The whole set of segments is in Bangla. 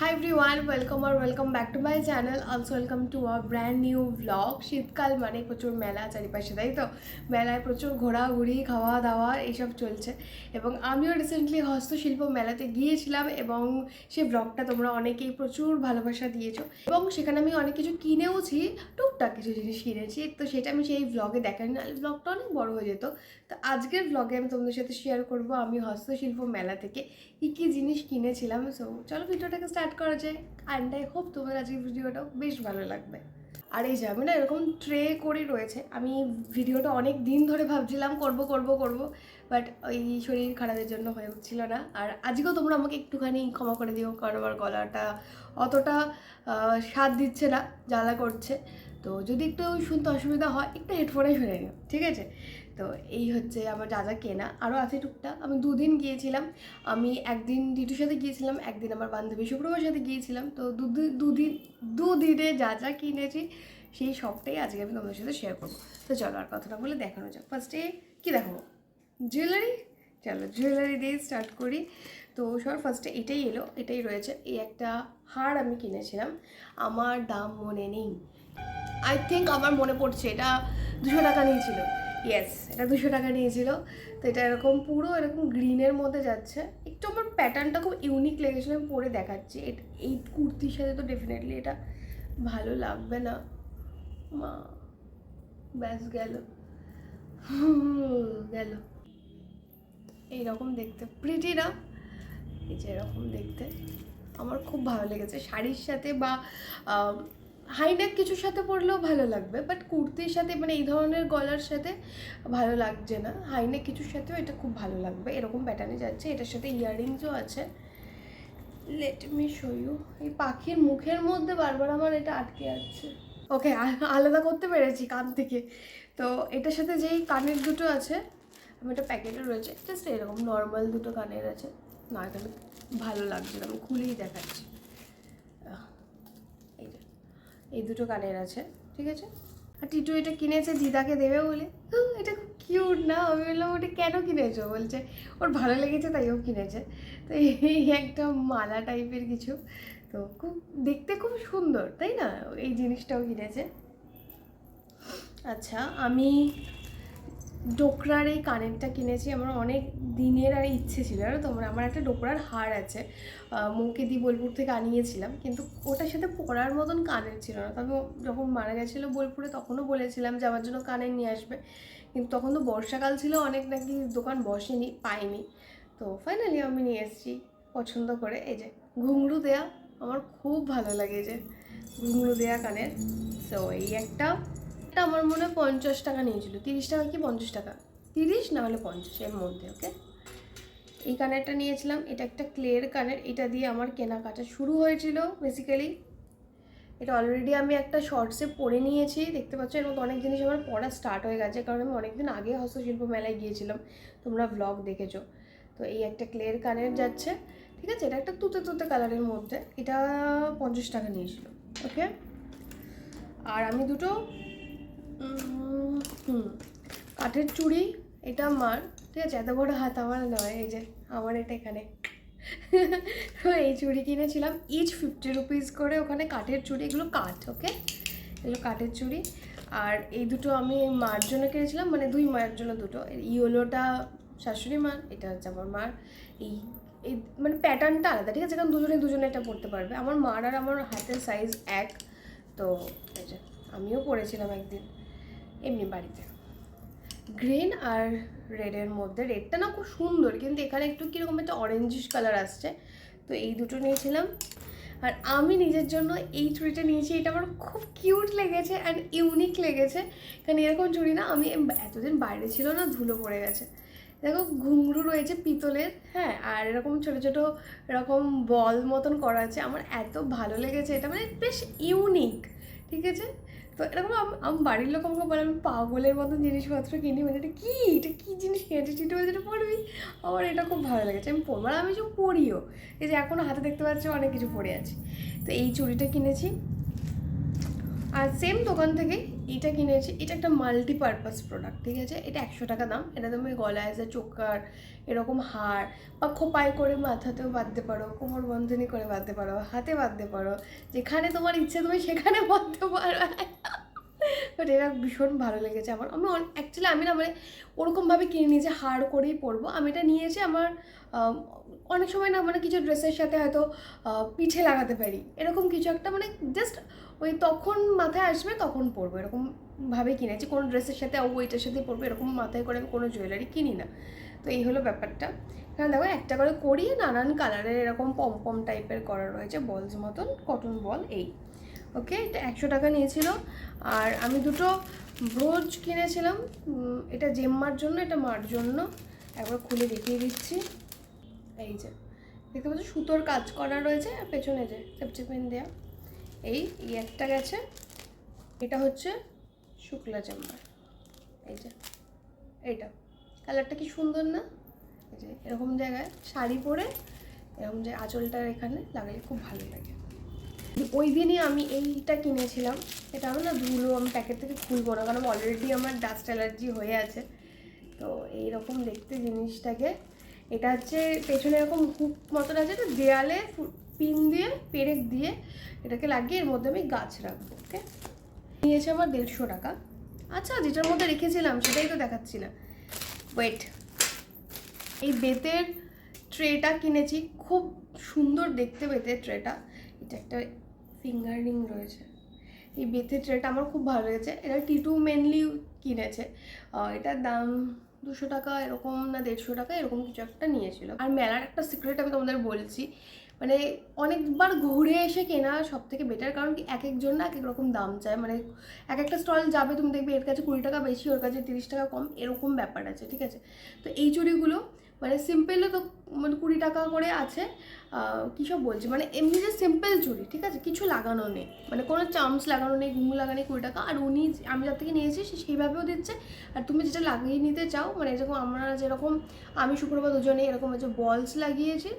High everyone welcome R welcome back to my channel also welcome to our brand new blog শীতকাল মানে প্রচুর মেলা চারিপাশে, তাই তো? মেলায় প্রচুর ঘোরাঘুরি খাওয়া দাওয়া এইসব চলছে। এবং আমিও রিসেন্টলি হস্তশিল্প মেলাতে গিয়েছিলাম এবং সেই ব্লগটা তোমরা অনেকেই প্রচুর ভালোবাসা দিয়েছ। এবং সেখানে আমি অনেক কিছু কিনেওছি, টুকটাক কিছু জিনিস কিনেছি, তো সেটা আমি সেই ব্লগে দেখাই না ব্লগটা অনেক বড় হয়ে যেত। তো আজকের ব্লগে আমি তোমাদের সাথে শেয়ার করব আমি হস্তশিল্প মেলা থেকে কী কী জিনিস কিনেছিলাম। সো চলো ভিডিওটাকে স্টার্ট করা যায় অ্যান্ড আই হোপ তোমাদের আজকের ভিডিওটাও বেশ ভালো লাগবে। আর এই যে আমি না এরকম ট্রে করে রয়েছে, আমি ভিডিওটা অনেক দিন ধরে ভাবছিলাম করব করব করব বাট ওই শরীর খারাপের জন্য হয়ে উঠছিল না। আর আজকেও তোমরা আমাকে একটুখানি ক্ষমা করে দিও, কারণ আমার গলাটা অতটা স্বাদ দিচ্ছে না, জ্বালা করছে। তো যদি একটু শুনতে অসুবিধা হয়, একটু হেডফোনে শুনে নিও, ঠিক আছে? তো এই হচ্ছে আমার যা যা কেনা। আরও আছে টুকটাক। আমি দুদিন গিয়েছিলাম। আমি একদিন ডিটুর সাথে গিয়েছিলাম, একদিন আমার বান্ধবী শুক্রবার সাথে গিয়েছিলাম। তো দুদিন দুদিন যা যা কিনেছি, সেই সবটাই আজকে আমি তোমাদের সাথে শেয়ার করব। তো চলো আর কথা না বলে দেখানো যাক। ফার্স্টে কী দেখাবো জুয়েলারি চলো জুয়েলারি দিয়ে স্টার্ট করি। তো সবার ফার্স্টে এটাই এলো, এটাই রয়েছে। এই একটা হার আমি কিনেছিলাম। আমার দাম মনে নেই। আই থিঙ্ক আমার মনে পড়ছে এটা দুশো টাকা নিয়েছিল। ইয়েস এটা দুশো টাকা নিয়েছিল। তো এটা এরকম পুরো এরকম গ্রিনের মধ্যে যাচ্ছে। একটু আমার প্যাটার্নটা খুব ইউনিক লেগেছিল, আমি পরে দেখাচ্ছি। এই কুর্তির সাথে তো ডেফিনেটলি এটা ভালো লাগবে না। মা, ব্যাস গেল। গেল। এইরকম দেখতে প্রিটি না? এই যে এরকম দেখতে। আমার খুব ভালো লেগেছে। শাড়ির সাথে বা হাইনেক কিছুর সাথে পরলেও ভালো লাগবে বাট কুর্তির সাথে মানে এই ধরনের গলার সাথে ভালো লাগছে না। হাইনেক কিছুর সাথেও এটা খুব ভালো লাগবে। এরকম প্যাটার্নে যাচ্ছে। এটার সাথে ইয়াররিংসও আছে। লেট মি শো ইউ এই পাখির মুখের মধ্যে বারবার আমার এটা আটকে যাচ্ছে ওকে আলাদা করতে পেরেছি কান থেকে। তো এটার সাথে যেই কানের দুটো আছে, আমি একটা প্যাকেটে রয়েছে। জাস্ট এরকম নর্মাল দুটো কানের আছে। না ভালো লাগছে না। আমি খুলেই দেখাচ্ছি আহ, এই যে এই দুটো কানের আছে, ঠিক আছে? আর টিটু এটা কিনেছে দিদাকে দেবে বলে। এটা খুব কিউট না? আমি বললাম, ওটা কেন কিনেছো? বলছে, ওর ভালো লেগেছে, তাই ও কিনেছে। তো এই একটা মালা টাইপের কিছু। তো খুব, দেখতে খুব সুন্দর, তাই না? এই জিনিসটাও কিনেছে। আচ্ছা আমি ডোকরার এই কানেরটা কিনেছি, আমার অনেক দিনের আর ইচ্ছে ছিল আর তোমরা আমার একটা ডোকরার হার আছে মৌকেদি বোলপুর থেকে আনিয়েছিলাম, কিন্তু ওটার সাথে পরার মতন কানের ছিল না। তবে যখন মারা গেছিল বোলপুরে, তখনও বলেছিলাম যে আমার জন্য কানের নিয়ে আসবে, কিন্তু তখন তো বর্ষাকাল ছিল, অনেক নাকি দোকান বসেনি, পাইনি। তো ফাইনালি আমি নিয়ে এসেছি পছন্দ করে, এই যে ঘুংরু দেয়া, আমার খুব ভালো লাগে যে ঘুংরু দেয়া কানের। তো এই একটা এটা আমার মনে হয় পঞ্চাশ টাকা নিয়েছিল। তিরিশ টাকা কি পঞ্চাশ টাকা? তিরিশ না হলে পঞ্চাশ এর মধ্যে ওকে এই কানেরটা নিয়েছিলাম। এটা একটা ক্লের কানের। এটা দিয়ে আমার কেনাকাটা শুরু হয়েছিল বেসিক্যালি এটা অলরেডি আমি একটা শর্টসে পরে নিয়েছি। দেখতে পাচ্ছ, এর মধ্যে অনেক জিনিস আমার পড়া স্টার্ট হয়ে গেছে, কারণ আমি অনেকদিন আগে হস্তশিল্প মেলায় গিয়েছিলাম। তোমরা ব্লগ দেখেছ। তো এই একটা ক্লের কানের যাচ্ছে, ঠিক আছে? এটা একটা তুতে তুতে কালারের মধ্যে। এটা পঞ্চাশ টাকা নিয়েছিল ওকে আর আমি দুটো কাঠের চুড়ি, এটা আমার, ঠিক আছে? এত বড় হাত আমার নয়, এই যে, আমার এটা এখানে। তো এই চুড়ি কিনেছিলাম ইচ ফিফটি রুপিস করে ওখানে কাঠের চুড়ি, এগুলো কাঠ ওকে এগুলো কাঠের চুড়ি। আর এই দুটো আমি মার জন্য কিনেছিলাম মানে দুই মায়ের জন্য দুটো। ইয়োলোটা শাশুড়ি মার, এটা হচ্ছে আমার মার। এই এই মানে প্যাটার্নটা আলাদা, ঠিক আছে? কারণ দুজনে দুজনে এটা পড়তে পারবে। আমার মার আর আমার হাতের সাইজ এক, তো আমিও পড়েছিলাম একদিন। এমনি বাড়িতে। গ্রিন আর রেডের মধ্যে রেডটা না খুব সুন্দর, কিন্তু এখানে একটু কীরকম একটা অরেঞ্জিশ কালার আসছে। তো এই দুটো নিয়েছিলাম। আর আমি নিজের জন্য এই চুড়িটা নিয়েছি, এটা আমার খুব কিউট লেগেছে অ্যান্ড ইউনিক লেগেছে। কারণ এরকম চুড়ি না, আমি এতদিন বাইরে ছিল না, ধুলো পড়ে গেছে। দেখো, ঘুঙরু রয়েছে পিতলের হ্যাঁ আর এরকম ছোটো ছোটো এরকম বল মতন করা আছে। আমার এত ভালো লেগেছে এটা মানে বেশ ইউনিক ঠিক আছে? তো এরকম আমি বাড়ির লোক আমাকে বলে, আমি পাগলের মতন জিনিসপত্র কিনি মানে এটা কী? এটা কী জিনিস? কিনেছি বলছে এটা পড়বি? আমার এটা খুব ভালো লেগেছে আমি পরবো আর আমি যে পড়িও। এই যে এখনও হাতে দেখতে পাচ্ছি, অনেক কিছু পড়ে আছে। তো এই চুড়িটা কিনেছি। আর সেম দোকান থেকে এটা কিনেছি, এটা একটা মাল্টিপারপাস প্রোডাক্ট ঠিক আছে? এটা একশো টাকা দাম। এটা তুমি গলায় যে চোকার, এরকম হার, বা খোপায় করে মাথাতেও বাঁধতে পারো, কোমর বন্ধনী করে বাঁধতে পারো, হাতে বাঁধতে পারো, যেখানে তোমার ইচ্ছে তুমি সেখানে বাঁধতে পারো। বাট এটা ভীষণ ভালো লেগেছে আমার। আমি অ্যাকচুয়ালি আমি না মানে ওরকমভাবে কিনে নিয়েছি হার করেই পরবো। আমি এটা নিয়েছি আমার অনেক সময় না মানে কিছু ড্রেসের সাথে হয়তো পিঠে লাগাতে পারি। এরকম কিছু একটা মানে জাস্ট ওই তখন মাথায় আসবে, তখন পরবো। এরকম ভাবে কিনেছি কোনো ড্রেসের সাথে ওইটার সাথে পরবো, এরকম মাথায় করে আমি কোনো জুয়েলারি কিনি না। তো এই হলো ব্যাপারটা। কারণ দেখো, একটা করে করিয়ে নানান কালারের এরকম পম টাইপের করা রয়েছে বলস মতন কটন বল এই। ওকে এটা একশো টাকা নিয়েছিল। আর আমি দুটো ব্রোজ কিনেছিলাম। এটা জেম্মার জন্য, এটা মার জন্য। একবার খুলে দেখিয়ে দিচ্ছি। এই যে, দেখতে পাচ্ছ, সুতোর কাজ করা রয়েছে পেছনে যে চেপচেপেন দেওয়া এই একটা গেছে। এটা হচ্ছে শুক্লা চেম্বার। এই যে, এইটা। কালারটা কি সুন্দর না? এই যে, এরকম জায়গায় শাড়ি পরে এরকম যে আঁচলটার এখানে লাগালে খুব ভালো লাগে। ওই দিনই আমি এইটা কিনেছিলাম। এটা আমি না ধুলো আমি প্যাকেট থেকে খুলবো না, কারণ অলরেডি আমার ডাস্ট অ্যালার্জি হয়ে আছে। তো এইরকম দেখতে জিনিসটাকে। এটা হচ্ছে পেছনে এরকম হুক মতন আছে এটা দেয়ালে পিন দিয়ে, পেরেক দিয়ে এটাকে লাগিয়ে এর মধ্যে আমি গাছ রাখব ওকে নিয়েছে আমার দেড়শো টাকা। আচ্ছা যেটার মধ্যে রেখেছিলাম সেটাই তো দেখাচ্ছি না। ওয়েট এই বেতের ট্রেটা কিনেছি, খুব সুন্দর দেখতে বেতের ট্রেটা এটা একটা ফিঙ্গার রিং রয়েছে। এই বেতের ট্রেটা আমার খুব ভালো লেগেছে। এটা টিটু মেনলি কিনেছে। এটার দাম দুশো টাকা, এরকম না দেড়শো টাকা, এরকম কিছু একটা নিয়েছিল। আর মেলার একটা সিক্রেট আমি তোমাদের বলছি মানে অনেকবার ঘুরে এসে কেনা সব থেকে বেটার কারণ কি এক একজন না এক এক রকম দাম চায়। মানে এক একটা স্টল যাবে, তুমি দেখবে এর কাছে কুড়ি টাকা বেশি, ওর কাছে তিরিশ টাকা কম, এরকম ব্যাপার আছে, ঠিক আছে? তো এই চুড়িগুলো মানে সিম্পলও তো মানে কুড়ি টাকা করে আছে কী সব বলছি? মানে এমনি যে সিম্পল চুড়ি ঠিক আছে? কিছু লাগানো নেই। মানে কোনো চামচ লাগানো নেই ঘুমু লাগানো নেই কুড়ি টাকা। আর উনি আমি যার থেকে নিয়েছি, সে সেইভাবেও দিচ্ছে। আর তুমি যেটা লাগিয়ে নিতে চাও মানে যেরকম আমরা যেরকম, আমি শুক্রবার দুজনে এরকম হচ্ছে বলস লাগিয়েছি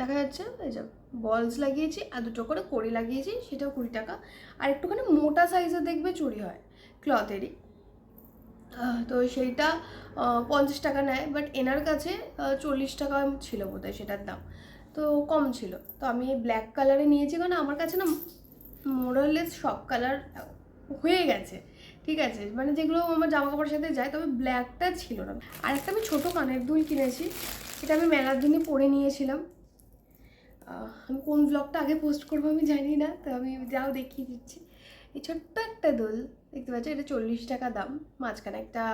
দেখা যাচ্ছে, এই যে বলস লাগিয়েছি আর দুটো করে কড়ি লাগিয়েছি, সেটাও কুড়ি টাকা। আর একটুখানি মোটা সাইজে দেখবে চুরি হয় ক্লথেরই তো সেইটা পঞ্চাশ টাকা নেয় বাট এনার কাছে চল্লিশ টাকা ছিল বোধহয় সেটার দাম। তো কম ছিল। তো আমি ব্ল্যাক কালারে নিয়েছি, কারণ আমার কাছে না মোরালেস সব কালার হয়ে গেছে। ঠিক আছে? মানে যেগুলো আমার জামা কাপড়ের সাথে যায়, তবে ব্ল্যাকটা ছিল না। আর একটা আমি ছোটো কানের দুল কিনেছি, সেটা আমি মেলার দিনে পরে নিয়েছিলাম। আমি কোন ব্লগটা আগে পোস্ট করব আমি জানি না, তো আমি যাও দেখিয়ে দিচ্ছি। এই ছোট্ট একটা দোল, দেখতে পাচ্ছ? এটা চল্লিশ টাকা দাম, মাঝখানে একটা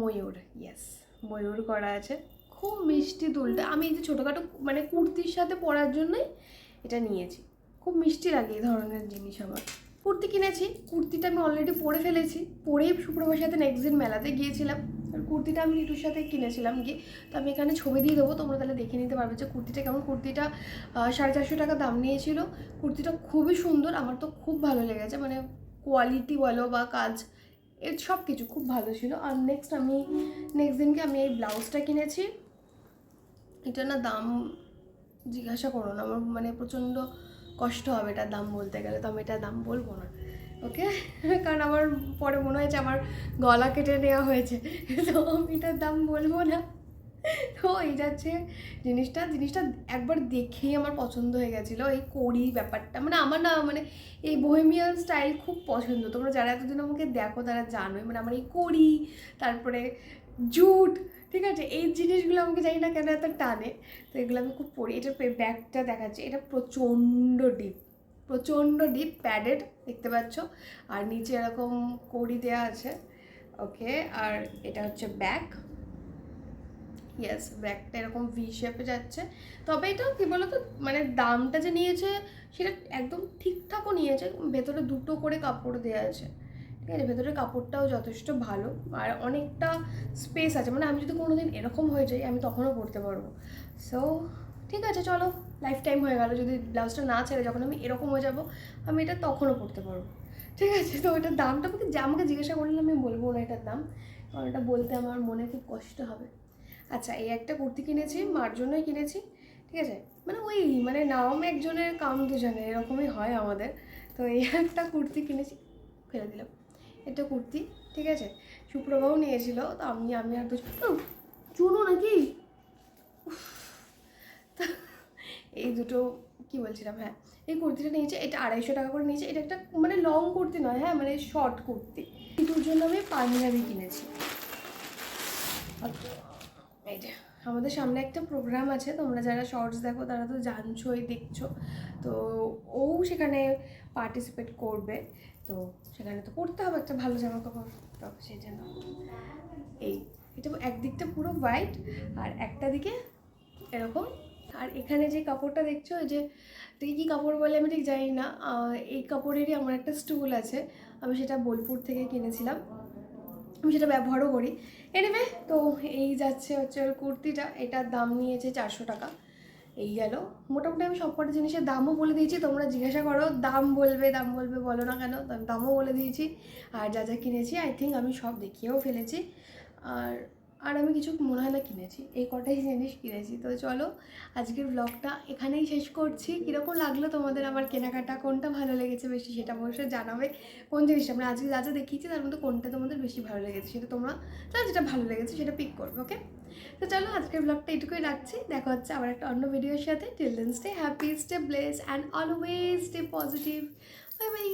ময়ূর ইয়াস ময়ূর করা আছে। খুব মিষ্টি দোলটা। আমি এই যে ছোটোখাটো মানে কুর্তির সাথে পরার জন্যই এটা নিয়েছি। খুব মিষ্টি লাগে এই ধরনের জিনিস আমার। কুর্তি কিনেছি, কুর্তিটা আমি অলরেডি পরে ফেলেছি। পরেই শুক্রবার সাথে নেক্সট দিন মেলাতে গিয়েছিলাম। আর কুর্তিটা আমি রিতুর সাথে কিনেছিলাম গিয়ে। তো আমি এখানে ছবি দিয়ে দেবো, তোমরা তাহলে দেখে নিতে পারবে যে কুর্তিটা কেমন। কুর্তিটা সাড়ে চারশো টাকা দাম নিয়েছিল। কুর্তিটা খুবই সুন্দর, আমার তো খুব ভালো লেগেছে। মানে কোয়ালিটি বলো বা কাজ, এর সব কিছু খুব ভালো ছিল। আর নেক্সট আমি নেক্সট দিনকে আমি এই ব্লাউজটা কিনেছি। এটা না দাম জিজ্ঞাসা করো না, আমার মানে প্রচণ্ড কষ্ট হবে এটার দাম বলতে গেলে, তো আমি এটার দাম বলব না ওকে কারণ আমার পরে মনে হয়েছে আমার গলা কেটে নেওয়া হয়েছে, তো আমি এটার দাম বলব না। তো এইটা হচ্ছে জিনিসটা জিনিসটা একবার দেখেই আমার পছন্দ হয়ে গেছিল, এই কড়ি ব্যাপারটা। মানে আমার না মানে এই বোহেমিয়ান স্টাইল খুব পছন্দ। তোমরা যারা এতদিন আমাকে দেখো তারা জানোই মানে আমার এই কড়ি, তারপরে জুট, ঠিক আছে? এই জিনিসগুলো আমাকে জানি না কেন এত টানে, তো এগুলো আমি খুব পড়ি। এটা ব্যাগটা দেখাচ্ছে। এটা প্রচণ্ড ডিপ প্রচণ্ড ডিপ প্যাডেড দেখতে পাচ্ছ? আর নিচে এরকম কড়ি দেওয়া আছে। ওকে, আর এটা হচ্ছে ব্যাগ। ইয়েস ব্যাগটা এরকম ভি শেপে যাচ্ছে। তবে এটা কী বলতো? মানে দামটা যে নিয়েছে, সেটা একদম ঠিকঠাকও নিয়েছে। ভেতরে দুটো করে কাপড় দেওয়া আছে। ঠিক আছে ভেতরের কাপড়টাও যথেষ্ট ভালো আর অনেকটা স্পেস আছে। মানে আমি যদি কোনো দিন এরকম হয়ে যাই, আমি তখনও পরতে পারব। সো ঠিক আছে, চলো লাইফ টাইম হয়ে গেল। যদি ব্লাউজটা না ছেড়ে যখন আমি এরকম হয়ে যাব, আমি এটা তখনও পরতে পারব। ঠিক আছে, তো ওটার দামটা আমাকে যা আমাকে জিজ্ঞাসা করলে আমি বলব না এটার দাম। কারণ এটা বলতে আমার মনে খুব কষ্ট হবে। আচ্ছা এই একটা কুর্তি কিনেছি মার জন্যই কিনেছি। ঠিক আছে মানে ওই মানে নাম একজনের, কাম দুজনের, এরকমই হয় আমাদের। তো এই একটা কুর্তি কিনেছি, ফেলে দিলাম। এটা কুর্তি, ঠিক আছে? সুপ্রভাও নিয়েছিল, তো আমি আমি আর দুজন চুনো নাকি? তা এই দুটো কি বলছিলাম হ্যাঁ এই কুর্তিটা নিয়েছে, এটা আড়াইশো টাকা করে নিয়েছে, এটা একটা মানে লং কুর্তি নয় হ্যাঁ মানে শর্ট কুর্তি। এটার জন্য আমি পাঞ্জাবি কিনেছি। এই যে, আমাদের সামনে একটা প্রোগ্রাম আছে, তোমরা যারা শর্টস দেখো, তারা তো জানছোই, দেখছ। তো ও সেখানে পার্টিসিপেট করবে। তো সেখানে তো পড়তে হবে একটা ভালো জামা কাপড় তো সেই জন্য এই, এটা একদিকটা পুরো হোয়াইট আর একটা দিকে এরকম। আর এখানে যে কাপড়টা দেখছ যে এটাকে কী কাপড় বলে আমি ঠিক জানি না এই কাপড়েরই আমার একটা স্টুল আছে, আমি সেটা বোলপুর থেকে কিনেছিলাম। আমি সেটা ব্যবহারও করি। এনিওয়ে তো এই যাচ্ছে হচ্ছে কুর্তিটা, এটার দাম নিয়েছে চারশো টাকা। এই গেল। মোটামুটি আমি সবকটা জিনিসের দামও বলে দিয়েছি। তোমরা জিজ্ঞাসা করো, দাম বলবে দাম বলবে, বলো না কেন আমি দামও বলে দিয়েছি। আর যা যা কিনেছি আই থিঙ্ক আমি সব দেখিয়েও ফেলেছি। আর আর আমি কিছু মনে হয় না কিনেছি। এই কটাই জিনিস কিনেছি। তো চলো, আজকের ব্লগটা এখানেই শেষ করছি। কীরকম লাগল তোমাদের আমার কেনাকাটা? কোনটা ভালো লেগেছে বেশি সেটা অবশ্যই জানাবে। কোন জিনিসটা? মানে আজকে যা যা দেখিয়েছি তার মধ্যে কোনটা তোমাদের বেশি ভালো লেগেছে সেটা তোমরা যার যেটা ভালো লেগেছে সেটা পিক করবে ওকে তো চলো, আজকের ব্লগটা এটুকুই রাখছি। দেখা হচ্ছে আবার একটা অন্য ভিডিওর সাথে। Till then stay happy stay bless and always stay positive bye bye